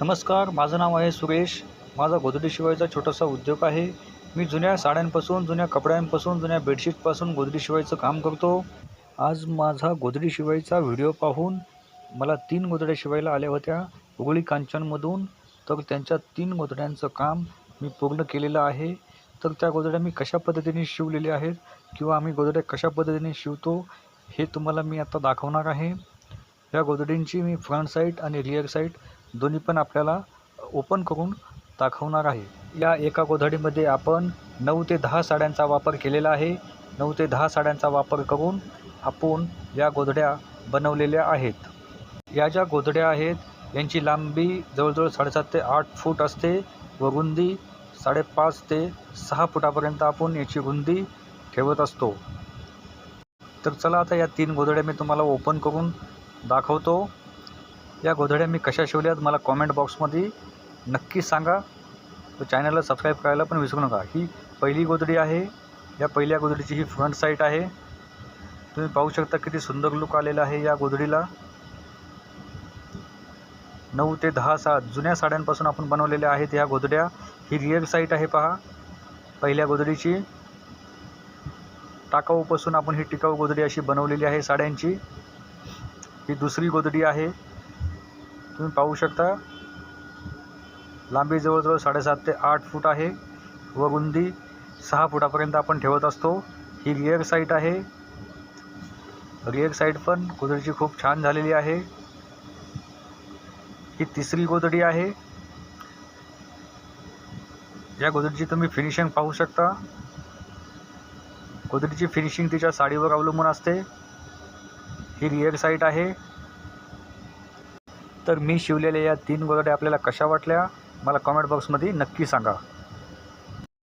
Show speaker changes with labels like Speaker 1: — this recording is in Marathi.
Speaker 1: नमस्कार माझं नाव आहे सुरेश. माझा गोदडी शिवायचा छोटासा उद्योग आहे. मी जुन्या साड्यांपासून जुन्या कपड्यांपासून जुन्या बेडशीटपासून गोदडी शिवायचं काम करतो. आज माझा गोदडी शिवायचा व्हिडिओ पाहून मला तीन गोदड्या शिवायला आल्या होत्या. उगळी कांचनमधून तर त्यांच्या तीन गोदड्यांचं काम मी पूर्ण केलेलं आहे. तर त्या गोदड्या मी कशा पद्धतीने शिवलेल्या आहेत किंवा आम्ही गोदड्या कशा पद्धतीने शिवतो हे तुम्हाला मी आता दाखवणार आहे. या गोदडींची मी फ्रंट साईड आणि रिअर साईड दोन्ही पण आपल्याला ओपन करून दाखवणार आहे. या एका गोधडीमध्ये आपण नऊ ते दहा साड्यांचा वापर केलेला आहे. नऊ ते दहा साड्यांचा वापर करून आपण या गोधड्या बनवलेल्या आहेत. या ज्या गोधड्या आहेत यांची लांबी जवळजवळ साडेसात ते आठ फूट असते. व रुंदी साडेपाच ते सहा फुटापर्यंत आपण याची रुंदी ठेवत असतो. तर चला आता या तीन गोधड्या मी तुम्हाला ओपन करून दाखवतो. या गोधड्या मी कशा शिवल्यात मला कॉमेंट बॉक्समध्ये नक्की सांगा. तो चॅनलला सबस्क्राईब करायला पण विसरू नका. ही पहिली गोधडी आहे. या पहिल्या गोधडीची ही फ्रंट साईट आहे. तुम्ही पाहू शकता किती सुंदर लुक आलेला आहे या गोधडीला. नऊ ते दहा सा जुन्या साड्यांपासून आपण बनवलेल्या आहेत ह्या गोधड्या. ही रिअर साईट आहे पहा. पहिल्या गोधडीची. टाकाऊपासून आपण ही टिकाऊ गोधडी अशी बनवलेली आहे साड्यांची. ही दुसरी गोधडी आहे. तुम्ही पाहू शकता. लांबी जवळजवळ साडेसात ते आठ फूट आहे. व रुंदी सहा फुटापर्यंत आपण ठेवत असतो. ही रिअर साईट आहे. रिअर साईड पण गोदडीची खूप छान झालेली आहे. ही तिसरी गोदडी आहे. या गोदडीची तुम्ही फिनिशिंग पाहू शकता. गोदडीची फिनिशिंग तिच्या साडीवर अवलंबून असते. ही रिअर साईट आहे. तर मी शिवलेल्या या तीन गोदड्या आपल्याला कशा वाटल्या मला कॉमेंट बॉक्समध्ये नक्की सांगा.